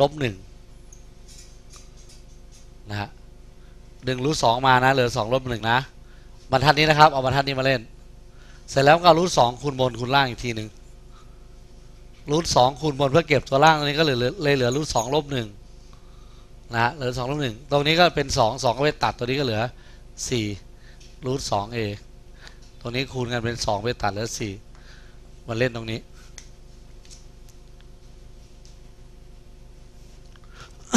ลบหนึ่งนะฮะดึงรูทสองมานะเหลือสองลบหนึ่งนะบรรทัดนี้นะครับ เอาบรรทัดนี้มาเล่น เสร็จแล้วก็รูทสองคูณบนคูณล่างอีกทีหนึ่งรูทสองคูณบนเพื่อเก็บตัวล่างตรงนี้ก็เหลือเลยเหลือรูทสองลบหนึ่งนะฮะเหลือสองลบหนึ่งตรงนี้ก็เป็นสองสองก็ไปตัดตัวนี้ก็เหลือสี่รูทสองเอตรงนี้คูณกันเป็นสองไปตัดเหลือสี่มาเล่นตรงนี้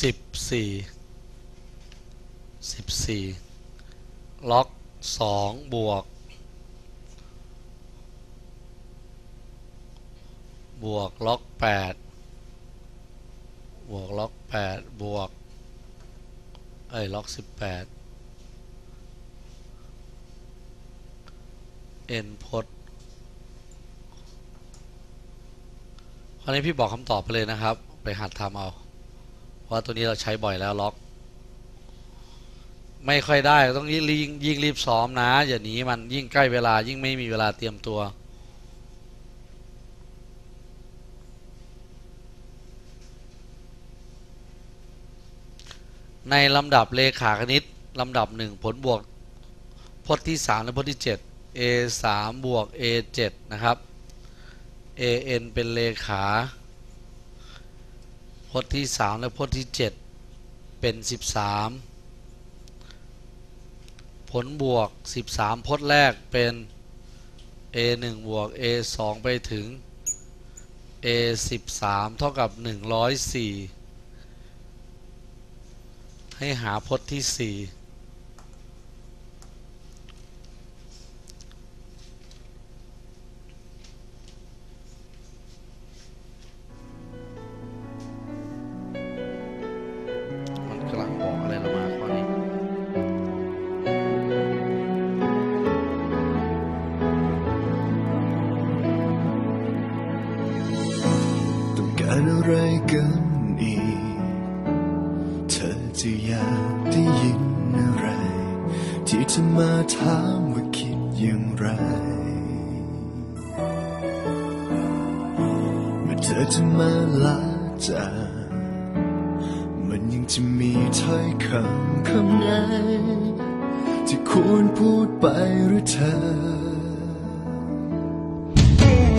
สิบสี่สิบสี่ล็อกสองบวก บวกล็อกแปดบวกล็อกแปดบวกเอ้ยล็อกสิบแปดเอ็นพดคราวนี้พี่บอกคำตอบไปเลยนะครับ ไปหัดทำเอา เพราะว่าตัวนี้เราใช้บ่อยแล้วล็อก ไม่ค่อยได้ต้องยิ่งยิ่งรีบซ้อมนะอย่าหนีมันยิ่งใกล้เวลายิ่งไม่มีเวลาเตรียมตัวในลำดับเลขาคณิตลำดับหนึ่งผลบวกพจน์ที่สามและพจน์ที่เจ็ด a สามบวก a เจ็ดนะครับ a n เป็นเลขา พจน์ที่ 3 และพจน์ที่ 7 เป็น 13 ผลบวก 13 พจน์แรกเป็น a 1บวก a 2ไปถึง a 13 เท่ากับ 104 ให้หาพจน์ที่ 4 ที่จะมาถามว่าคิดอย่างไร เมื่อเธอจะมาลาจากมันยังจะมีถ้อยคำคำไหนที่ควรพูดไปหรือเธอ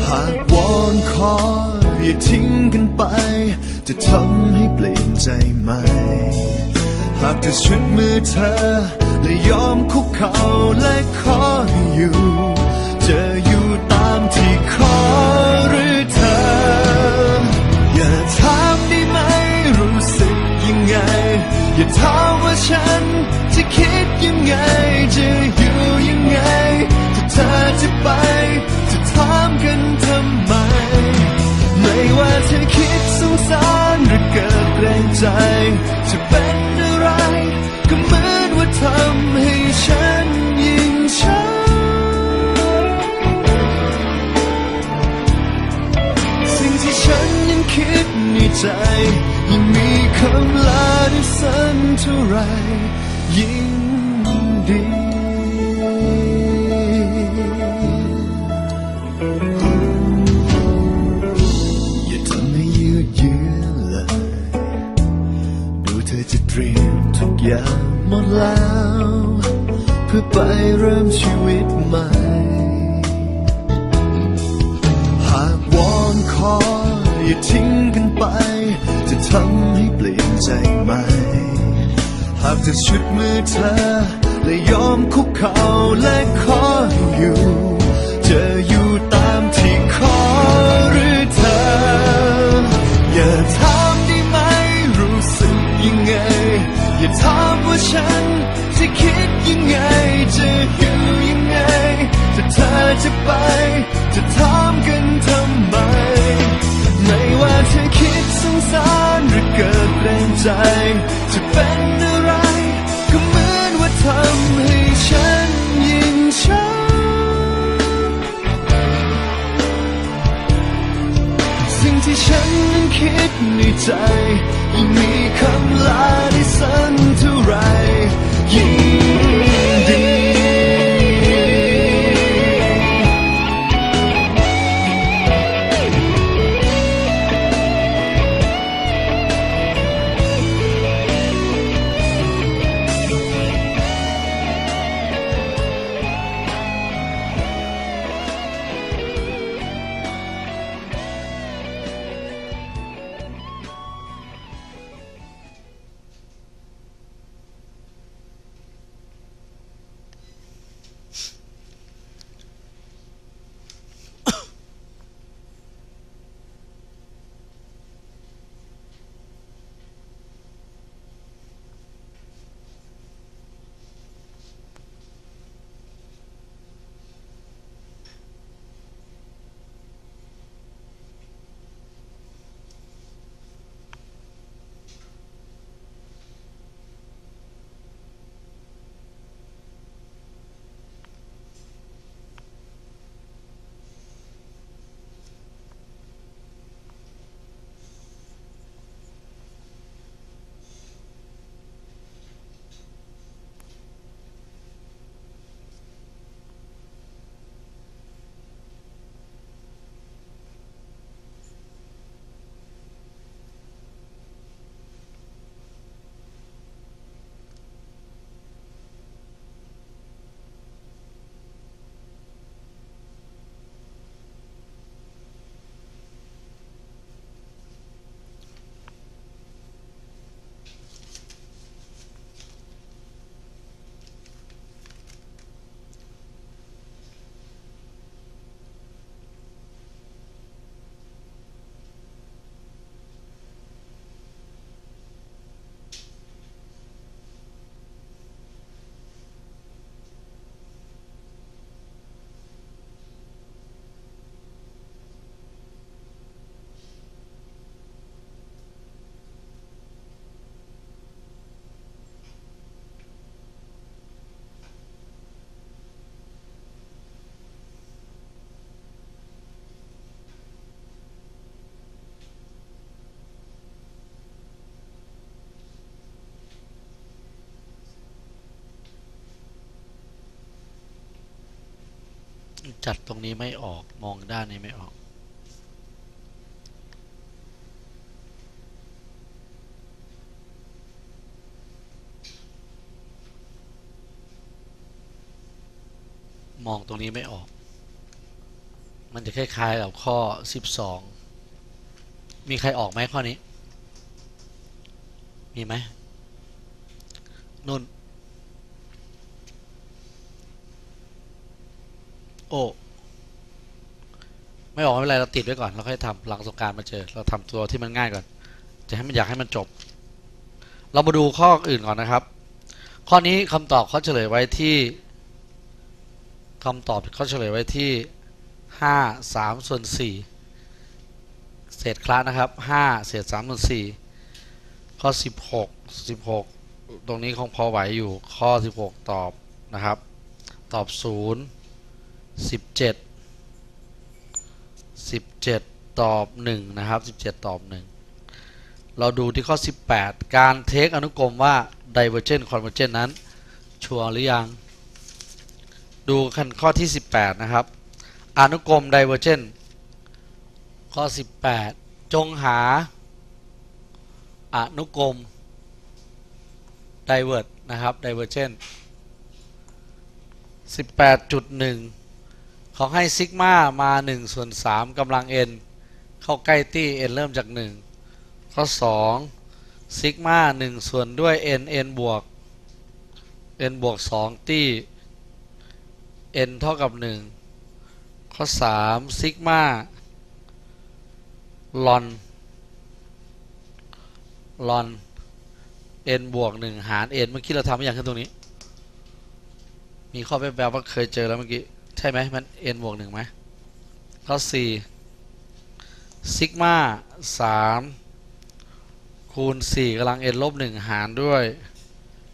หากวอนขออย่าทิ้งกันไป จะทำให้เปลี่ยนใจไหม หากจะชุดมือเธอ และยอมคุกเข่าและขอให้อยู่ จะอยู่ตามที่ขอหรือเธอ อย่าถามได้ไหมรู้สึกยังไง อย่าถามว่าฉันจะคิดยังไงจะอยู่ ทิ้งกันไป จะทำให้เปลี่ยนใจไหม หากจะชุดมือเธอ และยอมคุกเข่าและขออยู่ จะอยู่ตามที่ขอหรือเธอ อย่าถามได้ไหม รู้สึกยังไง อย่าถามว่าฉันจะคิดยังไง จะอยู่ยังไง ถ้าเธอจะไปจะทำ ใจ จะเป็นอะไร ก็เหมือนว่าทำให้ฉันยิ่งช้ำสิ่งที่ฉันนั้นคิดในใจยิ่งมีคำลาได้สักเท่าไรยิ่ง จัดตรงนี้ไม่ออกมองด้านนี้ไม่ออก มองตรงนี้ไม่ออก มันจะคล้ายๆกับข้อ 12 มีใครออกไหมข้อนี้ มีไหมนุ่น โอ้ไม่ออกไม่เป็นไรเราติดไว้ก่อนเราค่อยทำหลังสงกรารมาเจอ เราทำตัวที่มันง่ายก่อน จะให้มันอยากให้มันจบ เรามาดูข้ออื่นก่อนนะครับ ข้อนี้คำตอบเขาเฉลยไว้ที่คำตอบเขาเฉลยไว้ที่ห้าสามส่วนสี่เศษคละนะครับห้าเศษสามส่วนสี่ข้อสิบหกสิบหกตรงนี้คงพอไหวอยู่ข้อสิบหกตอบนะครับ ตอบศูนย์ 17 17 ตอบ 1 นะครับ 17 ตอบ 1 เราดูที่ข้อ 18 การเทคอนุกรมว่า divergent convergent นั้น ชัวร์หรือยัง ดูขั้นข้อที่ 18 นะครับ อนุกรม divergent ข้อ 18 จงหา อนุกรม divert นะครับ divergent 18.1 เขาให้ซิกมามา1ส่วน3กำลัง n เข้าใกล้ตี้ n เริ่มจาก 1 ข้อ 2 ซิกมา1ส่วนด้วย n n บวก n บวก 2 ตี้ n เท่ากับ 1 ข้อ 3 ซิกมาลอนลอน n บวก 1 หาร n เมื่อกี้เราทำอย่างขึ้นตรงนี้ มีข้อแปลว่าเคยเจอแล้วเมื่อกี้ ใช่ไหมมัน n บวกหนึ่งไหมข้อสี่ซิกมาสามคูคูณ4กำลัง n ลบ1หารด้วย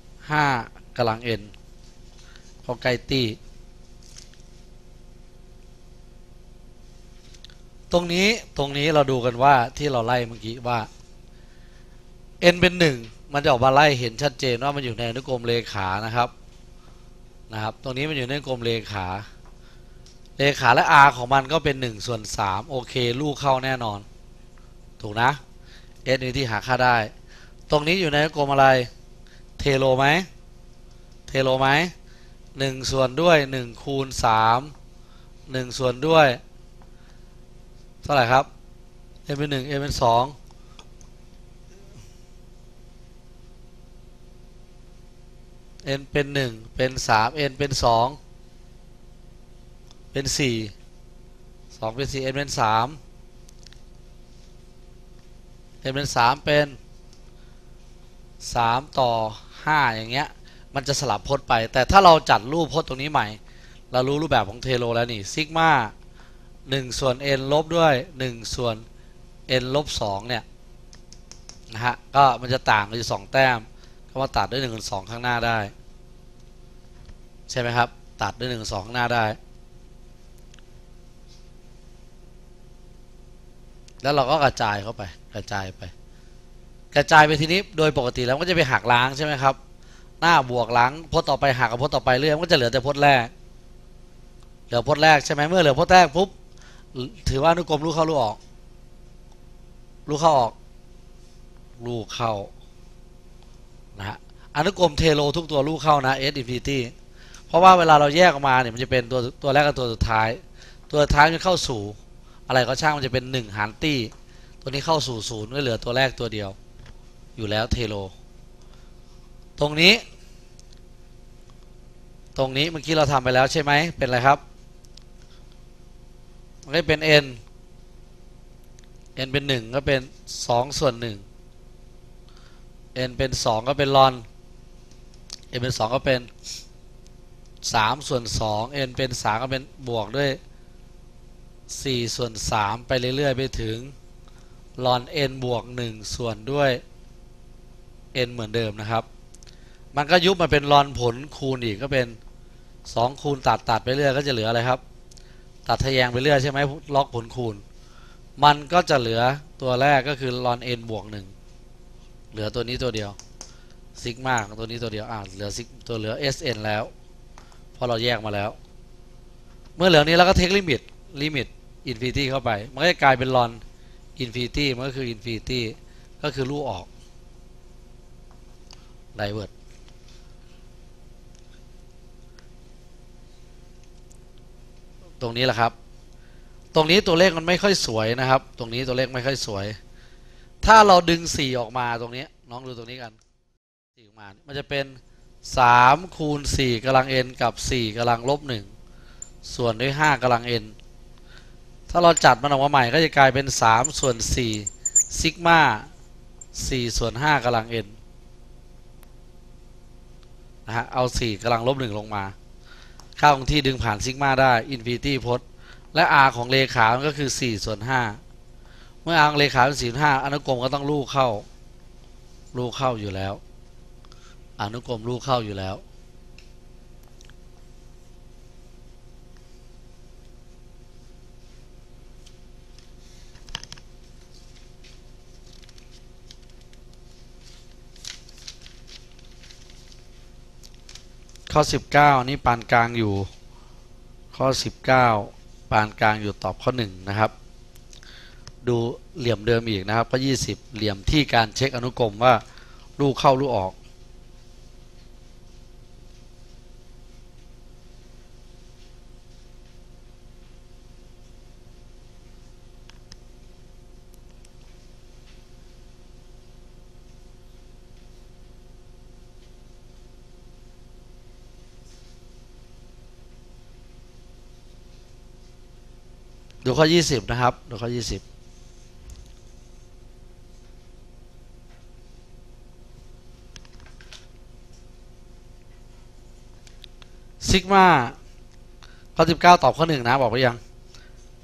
5กำลัง n พอใกลตีตรงนี้ตรงนี้เราดูกันว่าที่เราไล่เมื่อกี้ว่า n เป็น1มันจะออกมาไล่เห็นชัดเจนว่ามันอยู่ในอนุกรมเลขานะครับนะครับ ตรงนี้มันอยู่ในอนุกรมเลขา เลขาและ r ของมันก็เป็น 1 ส่วน 3 โอเค ลูกเข้าแน่นอน ถูกนะ s นี่ที่หาค่าได้ ตรงนี้อยู่ในอนุกรมอะไร เทโลไหมเทโลไหมหนึ่งส่วนด้วยหนึ่งคูณสามหนึ่งส่วนด้วย เท่าไหร่ครับ m เป็นหนึ่ง m เป็นสอง n เป็นหนึ่งเป็นสาม n เป็นสอง เป็นสี่สองเป็นสี่ n เป็นสาม n เป็นสามเป็นสามต่อห้าอย่างเงี้ยมันจะสลับพจน์ไป แต่ถ้าเราจัดรูปพจน์ตรงนี้ใหม่ เรารู้รูปแบบของเทโลแล้วนี่ซิกมาหนึ่งส่วน n ลบด้วยหนึ่งส่วน n ลบสองเนี่ยนะฮะก็มันจะต่างกันอยู่สองแต้ม ก็มาตัดด้วยหนึ่งสองข้างหน้าได้ ใช่ไหมครับ ตัดด้วยหนึ่งสองข้างหน้าได้ แล้วเราก็กระจายเข้าไป กระจายไป กระจายไปทีนี้โดยปกติแล้วมันก็จะไปหักล้างใช่ไหมครับ หน้าบวกหลังพจน์ต่อไปหักกับพจน์ต่อไปเรื่อยมันก็จะเหลือแต่พจน์แรก เหลือพจน์แรกใช่ไหมเมื่อเหลือพจน์แรกปุ๊บถือว่าอนุกรมลูกเข้าลูกออกลูกเข้าออกลูกเข้านะฮะอนุกรมเทโลทุกตัวลูกเข้านะ S infinity เพราะว่าเวลาเราแยกออกมาเนี่ยมันจะเป็นตัวตัวแรกกับตัวสุดท้าย ตัวท้ายจะเข้าสู่ อะไรก็ช่างมันจะเป็นหนึ่งหารตี้ ตัวนี้เข้าสู่ศูนย์ก็เหลือตัวแรกตัวเดียว อยู่แล้วเทโล ตรงนี้ ตรงนี้เมื่อกี้เราทำไปแล้วใช่ไหมเป็นอะไรครับ มันก็เป็น n n เป็น 1 ก็เป็น 2 ส่วน 1 n เป็น 2 ก็เป็นลอน n เป็น 2 ก็เป็น 3 ส่วน 2 n เป็น 3 ก็เป็นบวกด้วย 4 ส่วน 3 ไปเรื่อยๆ ไปถึงลอน n บวก 1 ส่วนด้วย n เหมือนเดิมนะครับ มันก็ยุบมาเป็นลอนผลคูณอีกก็เป็น 2 คูณตัดตัดไปเรื่อยก็จะเหลืออะไรครับ ตัดทะแยงไปเรื่อยใช่ไหมล็อกผลคูณ มันก็จะเหลือตัวแรกก็คือลอน n บวก 1 เหลือตัวนี้ตัวเดียวซิกมาตัวนี้ตัวเดียวอ่าเหลือซิกตัวเหลือ sn แล้วพราะเราแยกมาแล้ว เมื่อเหลือนี้เราก็เทคลิมิตลิมิต อินฟินิตี้เข้าไป มันก็จะกลายเป็นลอนอินฟินิตี้มันก็คืออินฟินิตี้ก็คือลูกออกไดเวิร์ดตรงนี้แหละครับ ตรงนี้ตัวเลขมันไม่ค่อยสวยนะครับ ตรงนี้ตัวเลขไม่ค่อยสวย ถ้าเราดึงสี่ออกมาตรงนี้ น้องดูตรงนี้กันสี่ออกมา มันจะเป็นสามคูณสี่กำลัง n กับสี่กำลังลบหนึ่งส่วนด้วยห้ากำลัง n ถ้าเราจัดมันออกมาใหม่ก็จะกลายเป็นสามส่วนสี่ซิกมาสี่ส่วนห้ากำลัง n นะฮะเอาสี่กำลังลบหนึ่งลงมา ค่าของที่ดึงผ่านซิกมาได้อินฟินิตี้พจน์และ r ของเลขา มันก็คือ 4 ส่วน 5 เมื่อ r ของเลขาเป็น4ส่วน5อนุกรมก็ต้องลูกเข้า ลูกเข้าอยู่แล้ว อนุกรมลูกเข้าอยู่แล้ว ข้อ 19 นี่ปานกลางอยู่ ข้อ 19 ปานกลางอยู่ตอบข้อ 1 นะครับ ดูเหลี่ยมเดิมอีกนะครับข้อ20 เหลี่ยมที่การเช็คอนุกรมว่าลูกเข้าลูกออก ดูข้อ 20 นะครับ ดูข้อ 20ซิกมาข้อ 19 ตอบข้อ 1 นะ บอกไปยัง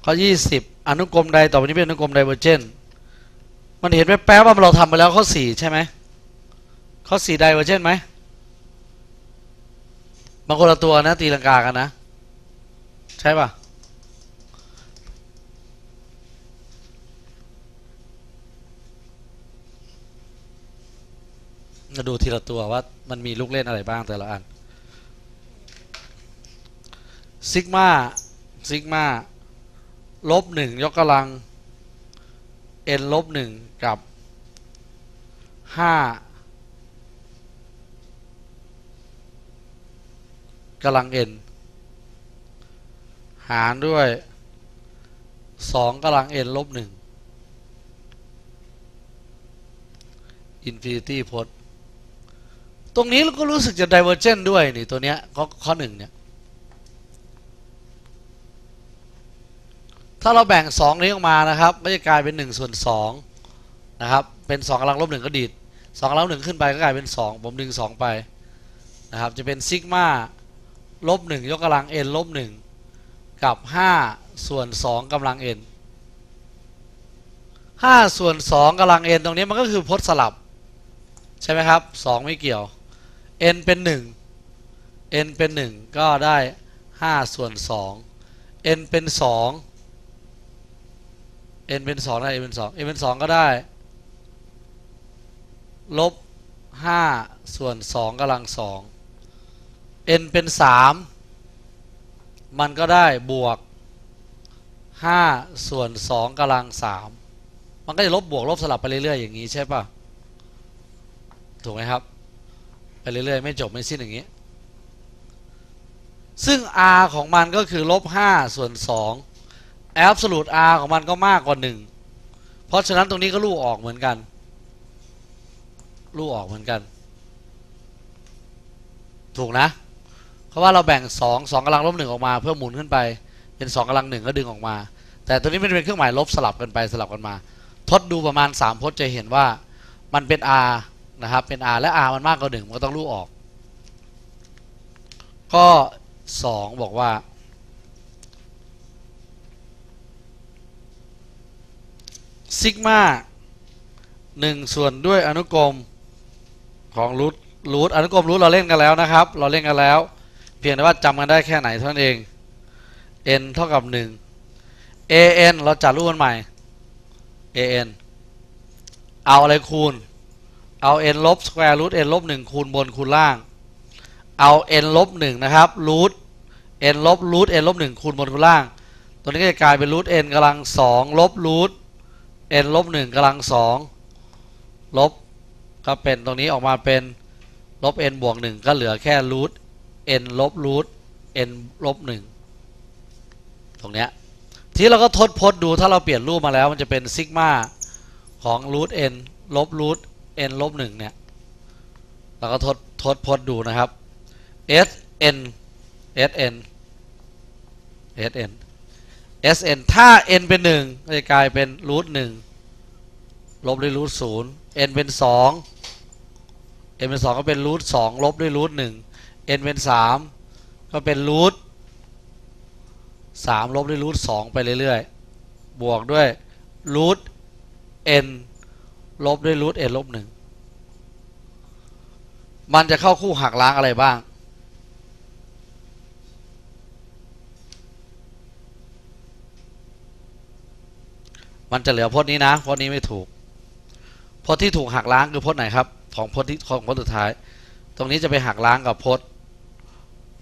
ข้อ 20 อนุกรมใดต่อไปนี้เป็นอนุกรมไดเวอร์เจนมันเห็นไหมแป๊บว่าเราทำไปแล้วข้อสี่ใช่ไหมข้อสี่ไดเวอร์เจนไหมบางคนละตัวนะ ตีลังกากันนะ ใช่ป่ะ มาดูทีละตัวว่ามันมีลูกเล่นอะไรบ้างแต่ละอันซิกมาซิกมาลบหนึ่งยกกำลัง n ลบหนึ่งกับห้ากำลัง n หารด้วยสองกำลัง n ลบหนึ่งอินฟินิตี้พจน์ ตรงนี้เราก็รู้สึกจะ divergent ด้วยนี่ตัวเนี้ยข้อข้อหนึ่งเนี่ยถ้าเราแบ่ง 2 นี้ออกมานะครับก็จะกลายเป็น1ส่วน2นะครับเป็น2กำลังลบ1ก็ดีด2กำลังลบ1ขึ้นไปก็กลายเป็น 2 ผมดึง 2 ไปนะครับจะเป็นซิกมาลบ1ยกกำลัง n ลบ1กับ 5 ส่วน 2กำลัง n 5 ส่วน 2กำลัง n ตรงนี้มันก็คือพจน์สลับ ใช่ไหมครับ 2 ไม่เกี่ยว n เป็น 1 n เป็น 1 ก็ได้ 5 ส่วน 2 n เป็น 2 n เป็น 2 ได้ n เป็น 2 n เป็น 2 ก็ได้ ลบ 5 ส่วน 2กำลัง 2 n เป็น 3 มันก็ได้บวก 5 ส่วน 2กำลัง 3 มันก็จะลบบวกลบสลับไปเรื่อยๆอย่างนี้ใช่ปะถูกไหมครับ ไปเรื่อยๆ ไม่จบไม่สิ้นอย่างนี้ ซึ่ง r ของมันก็คือลบ5ส่วน2 absolute r ของมันก็มากกว่า 1 เพราะฉะนั้นตรงนี้ก็ลูกออกเหมือนกัน ลูกออกเหมือนกัน ถูกนะ เพราะว่าเราแบ่ง 2 2กำลังลบ1ออกมาเพื่อหมุนขึ้นไป เป็น 2กำลัง1ก็ดึงออกมา แต่ตัวนี้มันเป็นเครื่องหมายลบสลับกันไปสลับกันมา ทดดูประมาณ 3 พจน์จะเห็นว่ามันเป็น r นะครับ เป็น r และ r มันมากกว่า 1 มันก็ต้องลูกออกก็2บอกว่า ซิกมาหนึ่งส่วนด้วยอนุกรมของรูทรูทอนุกรมรูทเราเล่นกันแล้วนะครับ เราเล่นกันแล้ว เพียงแต่ว่าจำกันได้แค่ไหนเท่านั้นเอง n เท่ากับ 1 an เราจัดรูปมันใหม่ an เอาอะไรคูณ เอา n ลบสแควร์รูท n ลบ1คูณบนคูณล่าง เอา n ลบ1นะครับรูท n ลบรูท n ลบ1คูณบนคูณล่าง ตัวนี้ก็จะกลายเป็นรูท n กำลัง2ลบรูท n ลบหนึ่งกำลังสองลบก็เป็นตรงนี้ออกมาเป็นลบ n บวกหนึ่งก็เหลือแค่รูท n ลบรูท n ลบหนึ่งตรงเนี้ยที่เราก็ทดพจน์ดูถ้าเราเปลี่ยนรูปมาแล้วมันจะเป็นซิกมาของรูท n ลบรูท n ลบหนึ่งเนี่ยเราก็ทดทดพจน์ดูนะครับ s n s n s n Sn ถ้า n เป็น1ก็จะกลายเป็นรูทหนึ่งลบด้วยรูทศูนย์ n เป็น2 n เป็น2ก็เป็นรูทสองลบด้วยรูทหนึ่ง n เป็น3ก็เป็นรูทสามลบด้วยรูทสองไปเรื่อยๆ บวกด้วยรูท n ลบด้วยรูท n ลบหนึ่งมันจะเข้าคู่หักล้างอะไรบ้าง มันจะเหลือพจน์นี้นะพจน์นี้ไม่ถูกพจน์ที่ถูกหักล้างคือพจน์ไหนครับ ของพจน์ที่ของพจน์สุดท้าย ตรงนี้จะไปหักล้างกับพจน์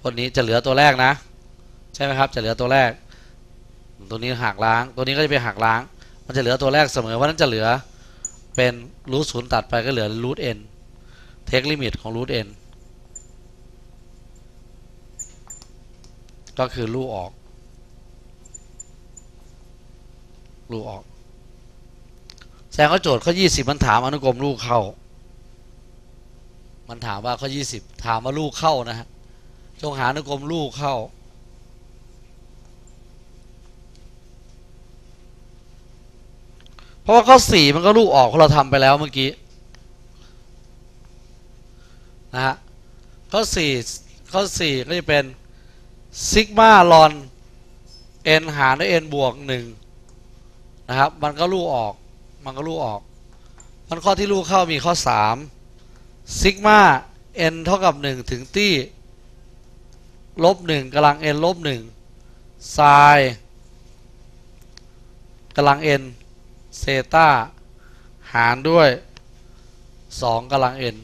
พจน์นี้จะเหลือตัวแรกนะ ใช่ไหมครับ จะเหลือตัวแรก ตัวนี้หักล้าง ตัวนี้ก็จะไปหักล้าง มันจะเหลือตัวแรกเสมอเพราะนั้นจะเหลือ เป็นรูทศูนย์ตัดไปก็เหลือรูทเอ็นเทคลิมิตของรูทเอ็นก็คือลูกออก ลูกออก แสดงว่าโจทย์ข้อ20มันถามอนุกรมลูกเข้า มันถามว่าข้อ20ถามว่าลูกเข้านะฮะจงหาอนุกรมลูกเข้า เพ ราะว่าข้อ4มันก็ลูกออกเพราะเราทำไปแล้วเมื่อกี้นะฮะข้อ4ข้อ4ก็จะเป็นซิกมาลอน n หารด้วย n บวก1นะครับมันก็ลูกออกมันก็ลูกออกมันข้อที่ลูกเข้ามีข้อสามซิกมาเอ็นเท่ากับหนึ่งถึงตี้ลบหนึ่งกำลังเอ็นลบหนึ่งไซกำลังเอ็น เซตาหารด้วยสองกำลังเอ็น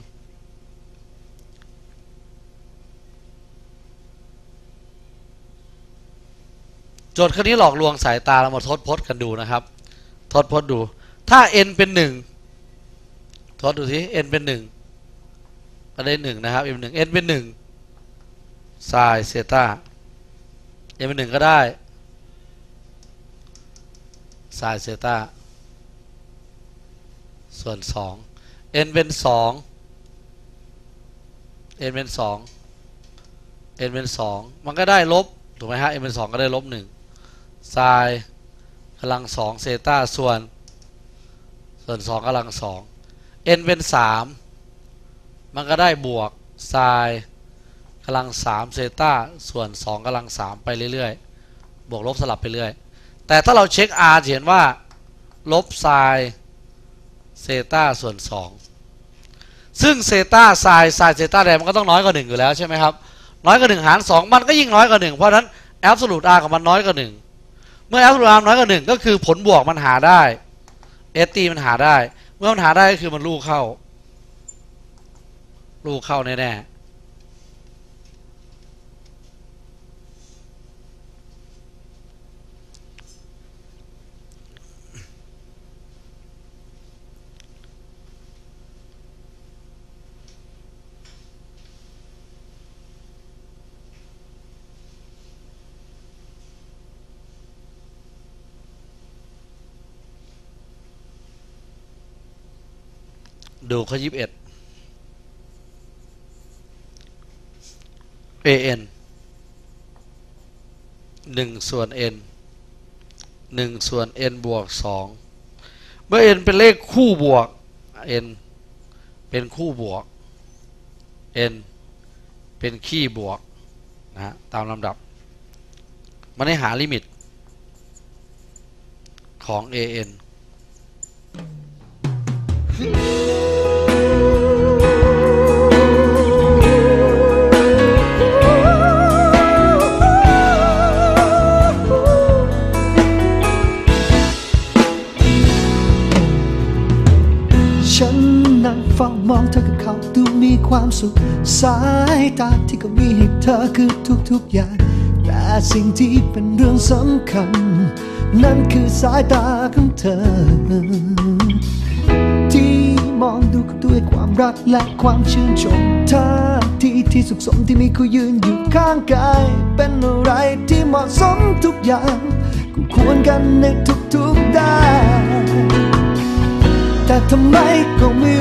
โจทย์ข้อนี้หลอกลวงสายตาเรามาทดพจน์กันดูนะครับ ทดพจน์ดู ถ้า n เป็นหนึ่งทดดูสิ n เป็นหนึ่งก็ได้หนึ่งนะครับ n เป็นหนึ่ง n เป็นหนึ่งไซเซตา n เป็นหนึ่งก็ได้ไซเซตา ส่วนสอง n เป็นสอง n เป็นสอง n เป็นสองมันก็ได้ลบ ถูกไหมฮะ n เป็นสองก็ได้ลบหนึ่งไซกำลังสองเซต้าส่วน ส่วนสองกำลังสอง n เป็นสามมันก็ได้บวกไซน์กำลังสามเซต้าส่วนสองกำลังสามไปเรื่อยๆ บวกลบสลับไปเรื่อย แต่ถ้าเราเช็ค r จะเห็นว่า ลบไซ เซตาส่วนสองซึ่งเซตาไซไซเซตาแดงมันก็ต้องน้อยกว่าหนึ่งอยู่แล้วใช่ไหมครับน้อยกว่าหนึ่งหารสองมันก็ยิ่งน้อยกว่าหนึ่งเพราะฉะนั้นแอบสูตร r ของมันน้อยกว่าหนึ่งเมื่อแอบสูตร r น้อยกว่าหนึ่งก็คือผลบวกมันหาได้เอสตีมันหาได้ เมื่อมันหาได้ก็คือมันลูกเข้า ลูกเข้าแน่ๆ ดูข้อยี่สิบเอ็ด an หนึ่งส่วน n หนึ่งส่วน n บวกสองเมื่อ n เป็นเลขคู่บวก n เป็นคู่บวก n เป็นขี้บวกนะฮะตามลำดับ มันให้หาลิมิตของ an ความสุข สายตาที่เขามีให้เธอคือทุกๆอย่าง แต่สิ่งที่เป็นเรื่องสำคัญ นั่นคือสายตาของเธอ ที่มองดูด้วยความรักและความชื่นชมท่าที่ที่สุขสมที่มีเขายืนอยู่ข้างกาย เป็นอะไรที่เหมาะสมทุกอย่างกูควรกันในทุกๆด้านแต่ทำไมก็ไม่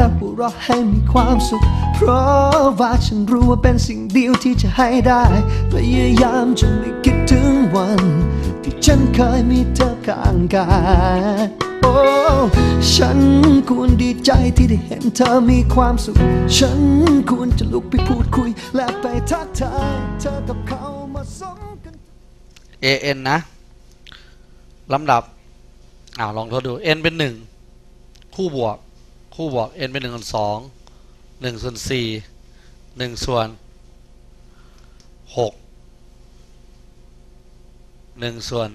และหัวเราะให้มีความสุข เพราะว่าฉันรู้ว่าเป็นสิ่งเดียวที่จะให้ได้ พยายามจะไม่คิดถึงวัน ที่ฉันเคยมีเธอข้างกายโอ้ฉันควรดีใจที่ได้เห็นเธอมีความสุข ฉันควรจะลุกไปพูดคุย และไปทักทายเธอกับเขามาสมกัน an นะลำดับอ้าวลองทดดู n เป็นหนึ่งคู่บวก คู่บวก n เป็นหนึ่งส่วนสองหนึ่งส่วนสี่หนึ่งส่วนหกหนึ่งส่วน